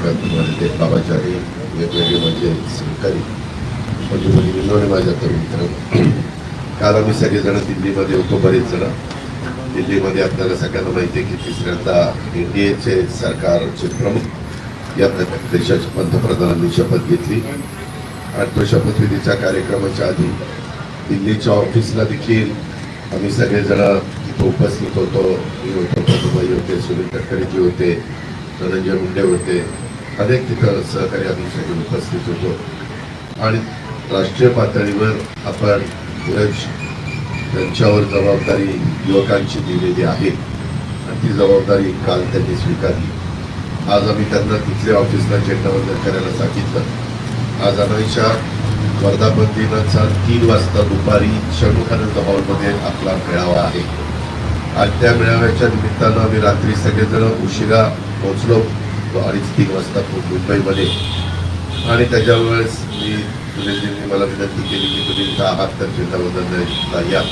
भागात ते बाबाचारी वेगवेगळे म्हणजे सहकारी म्हणजे, म्हणजे भगिनींनो आणि माझ्या मित्र. काल आम्ही सगळेजण दिल्लीमध्ये होतो बरेच जण. दिल्लीमध्ये आपल्याला सगळ्यांना माहिती आहे की तिसऱ्यांदा एन डी एचे सरकारचे प्रमुख या देशाच्या पंतप्रधानांनी शपथ घेतली. आणि तो शपथविधीच्या कार्यक्रमाच्या आधी दिल्लीच्या ऑफिसला देखील आम्ही सगळेजण तिथं उपस्थित होतो. मी होतो होते सुनील तटकरेजी होते धनंजय मुंडे होते. अनेक तिथं सहकारी आम्ही उपस्थित होतो. आणि राष्ट्रीय पातळीवर आपण सुरेश त्यांच्यावर जबाबदारी युवकांची दिलेली आहे. आणि ती जबाबदारी काल त्यांनी स्वीकारली. आज आम्ही त्यांना तिथल्या ऑफिसला चेंडावंदन करायला सांगितलं. आज अनाईच्या वर्धापन दिनाचा तीन वाजता दुपारी षणमुखानंद हॉलमध्ये आपला मेळावा आहे. आज त्या मेळाव्याच्या निमित्तानं आम्ही रात्री सगळेजण उशिरा पोहोचलो. अडीच तीन वाजता मुंबईमध्ये. आणि त्याच्यावेळेस मी सुनीलजींनी मला विनंती केली की तुम्ही दहा आहात तर झेंडावंदनला या.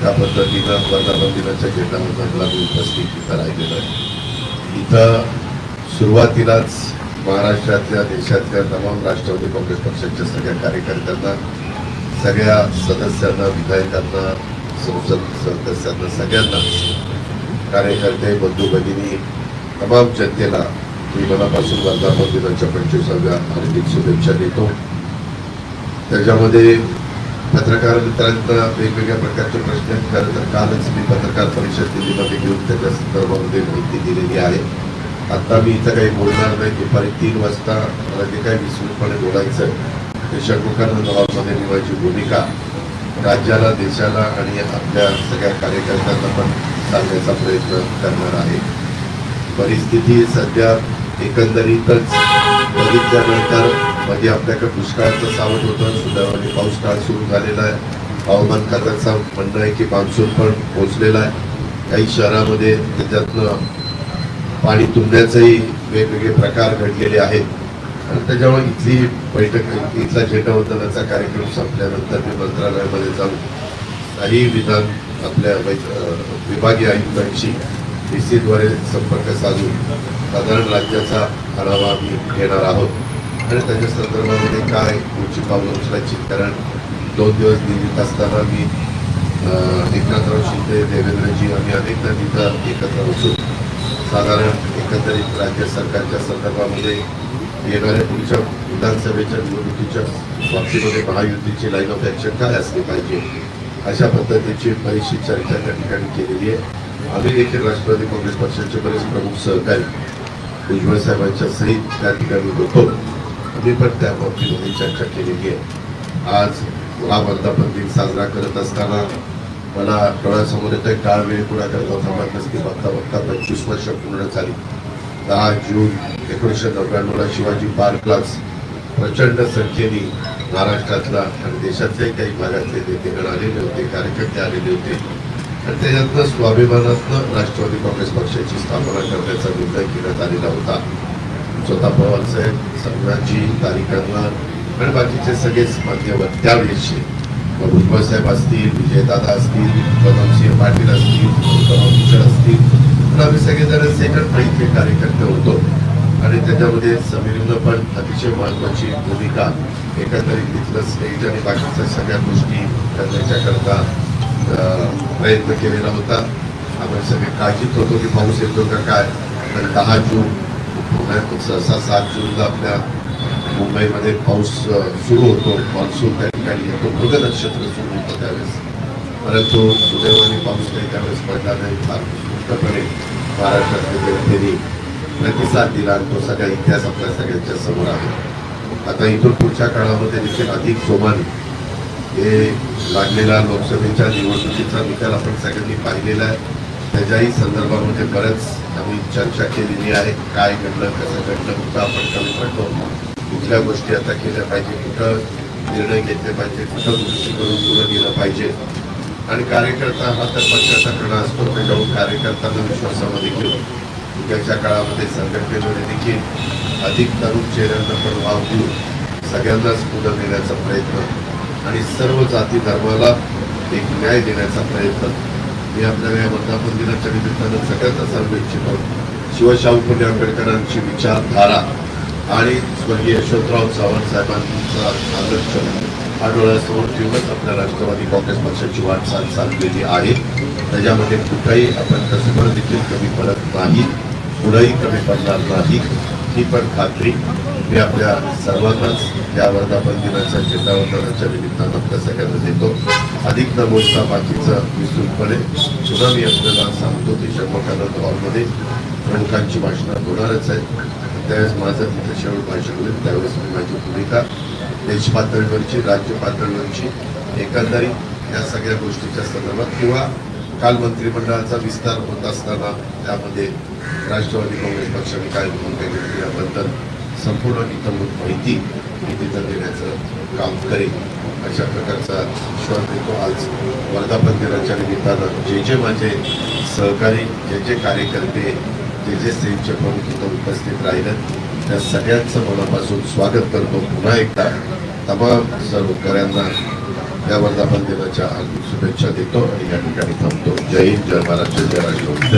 त्या पद्धतीनं वर्धापन दिनाच्या झेंडावंदनला मी उपस्थित इथं राहिलेलो आहे. इथं सुरुवातीलाच महाराष्ट्रातल्या देशातल्या तमाम राष्ट्रवादी काँग्रेस पक्षाच्या सगळ्या कार्यकर्त्यांना सगळ्या सदस्यांना विधायकांना संसद सदस्यांना सगळ्यांना कार्यकर्ते बंधू भगिनी तमाम जनतेला मी मनापासून वर्धापन दिनाच्या पंचवीसाव्या हार्दिक शुभेच्छा देतो. त्याच्यामध्ये पत्रकार मित्रांना वेगवेगळ्या प्रकारचे प्रश्न खरं तर कालच मी पत्रकार परिषद दिल्लीमध्ये घेऊन त्याच्या संदर्भामध्ये माहिती दिलेली आहे. आता मी इथं काही बोलणार नाही. दुपारी तीन वाजता मला जे काही विस्तृतपणे बोलायचं आहे ते षण्मुखानंद हॉलमध्ये भूमिका राज्याला देशाला आणि आपल्या सगळ्या कार्यकर्त्यांना पण सांगण्याचा प्रयत्न करणार आहे. परिस्थिती सध्या एकंदरीतच बघितल्यानंतर म्हणजे आपल्याकडे दुष्काळाचं सावट होतं सुदैवाने पाऊस काळ सुरू झालेला आहे. हवामान खात्याचं म्हणणं आहे की मान्सून पण पोहोचलेला आहे. काही शहरामध्ये त्याच्यातनं पाणी तुंबण्याचेही वेगवेगळे प्रकार घडलेले आहेत. आणि त्याच्यामुळे इथली बैठक इथला झेंडावंदनाचा कार्यक्रम संपल्यानंतर मी मंत्रालयामध्ये जाऊन काही विधान आपल्या विभागीय आयुक्तांशी डी सीद्वारे संपर्क साधून साधारण राज्याचा आढावा आम्ही घेणार आहोत. आणि त्याच्या संदर्भामध्ये काय पुढची पावलं उचलायची? कारण दोन दिवस दिल्लीत असताना मी एकनाथराव शिंदे देवेंद्रजी आम्ही अनेकदा तिथं एकत्र बसून साधारण एकंदरीत राज्य सरकारच्या संदर्भामध्ये येणाऱ्या पुढच्या विधानसभेच्या निवडणुकीच्या बाबतीमध्ये महायुतीची लाईन ऑफ ॲक्शन काय असली पाहिजे? अशा पद्धतीची बरीचशी चर्चा त्या ठिकाणी केलेली आहे. आम्ही देखील राष्ट्रवादी काँग्रेस पक्षाचे बरेच प्रमुख सहकारी भुजबळ साहेबांच्या सहित त्या ठिकाणी होतो. आम्ही पण त्या बाबतीमध्ये चर्चा केलेली आहे. आज हा वर्धापन दिन साजरा करत असताना मला डोळ्यासमोर येतं काळ वेळ पुढा करता थांबत नसते बघता बघता पंचवीस वर्ष पूर्ण झाली. दहा जून एकोणीसशे नव्याण्णवला शिवाजी पार्कलाच प्रचंड संख्येने महाराष्ट्रातला आणि देशातले काही भागातले नेतेगण आलेले होते कार्यकर्ते आलेले होते. त्याच्यातनं स्वाभिमानातनं राष्ट्रवादी काँग्रेस पक्षाची स्थापना करण्याचा निर्णय घेण्यात आलेला होता. स्वतः पवार साहेब संघाजी तारिकांना आणि बाकीचे सगळेच मान्यवर त्यावेळेसचे. मग भुजबळ साहेब असतील विजयदादा असतील कदमसिंह पाटील असतील गौतम किशोर असतील. पण आम्ही सगळेजण सेकंड फाईटचे कार्यकर्ते होतो. आणि त्याच्यामध्ये समीरनं पण अतिशय महत्वाची भूमिका एकंदरीत तिथलं स्टेज आणि बाकीच्या सगळ्या गोष्टी करण्याच्या करता प्रयत्न केलेला होता. आपण सगळे काळजीत होतो की पाऊस येतो का काय. तर दहा जून सहसा सात जूनला आपल्या मुंबईमध्ये पाऊस सुरू होतो. मान्सून त्या ठिकाणी येतो. मृग नक्षत्र सुरू होतं त्यावेळेस. परंतु सुदैवाने पाऊस काही त्यावेळेस पडला नाही. फार उत्कृष्टपणे महाराष्ट्रातल्या जनतेने प्रतिसाद दिला आणि तो सगळा इतिहास आपल्या सगळ्यांच्या समोर आहे. आता इथून पुढच्या काळामध्ये देखील अधिक जोमाने हे लागलेला लोकसभेच्या निवडणुकीचा निकाल आपण सगळ्यांनी पाहिलेला आहे. त्याच्याही संदर्भामध्ये बरंच आम्ही चर्चा केलेली आहे. काय घडलं कसं घडलं कुठं आपण कमी पडतो? कुठल्या गोष्टी आता केल्या पाहिजे कुठं निर्णय घेतले पाहिजे कुठं गोष्टी करून पुढे गेलं पाहिजे? आणि कार्यकर्ता हा तर पक्षाचा कणा असतो त्याच्यावर कार्यकर्त्यांना विश्वासामध्ये घेऊन उद्याच्या काळामध्ये संघटनेमध्ये देखील अधिक तरुण चेहऱ्यांना पण वाव देऊन सगळ्यांनाच पुढं नेण्याचा प्रयत्न आणि सर्व जाती धर्माला एक न्याय देण्याचा प्रयत्न. मी आपल्याला या वर्धापन दिनाच्या निमित्तानं सगळ्यांना सांगू इच्छितो. शिवशाहू फुले आंबेडकरांची विचारधारा आणि स्वर्गीय यशवंतराव चव्हाण साहेबांचा आदर्श हा डोळ्यासमोर ठेवूनच आपल्या राष्ट्रवादी काँग्रेस पक्षाची वाटचाल चाललेली आहे. त्याच्यामध्ये कुठंही आपण कसं देखील कमी पडत नाही पुढंही कमी पडणार नाही ही पण खात्री मी आपल्या सर्वांनाच या वर्धापन दिनाच्या चेतावंदनाच्या निमित्तानं आपल्या सगळ्यांना देतो. अधिक न बोलता बाकीचं विस्तृतपणे पुन्हा मी आपल्याला सांगतो की शर्मकानंद हॉलमध्ये. प्रमुखांची भाषणं होणारच आहे त्यावेळेस माझं तिथे शेवट भाषण होईल. त्यावेळेस मी माझी भूमिका देश पातळीवरची राज्य पातळीवरची एकंदरीत या सगळ्या गोष्टीच्या संदर्भात किंवा काल मंत्रिमंडळाचा विस्तार होत असताना त्यामध्ये राष्ट्रवादी काँग्रेस पक्षाने काय भूमिका घेतली याबद्दल संपूर्ण इतंभूत माहिती मी तिथं देण्याचं काम करेन अशा प्रकारचा विश्वास देतो. आज वर्धापन दिनाच्या निमित्तानं जे जे माझे सहकारी जे जे कार्यकर्ते जे जे सेलचे प्रमुख इथं उपस्थित राहिलं त्या सगळ्यांचं मनापासून स्वागत करतो. पुन्हा एकदा तमाम सर्वकऱ्यांना या वर्धापन दिनाच्या हार्दिक शुभेच्छा देतो आणि या ठिकाणी थांबतो. जय हिंद जय महाराष्ट्र जय राष्ट्र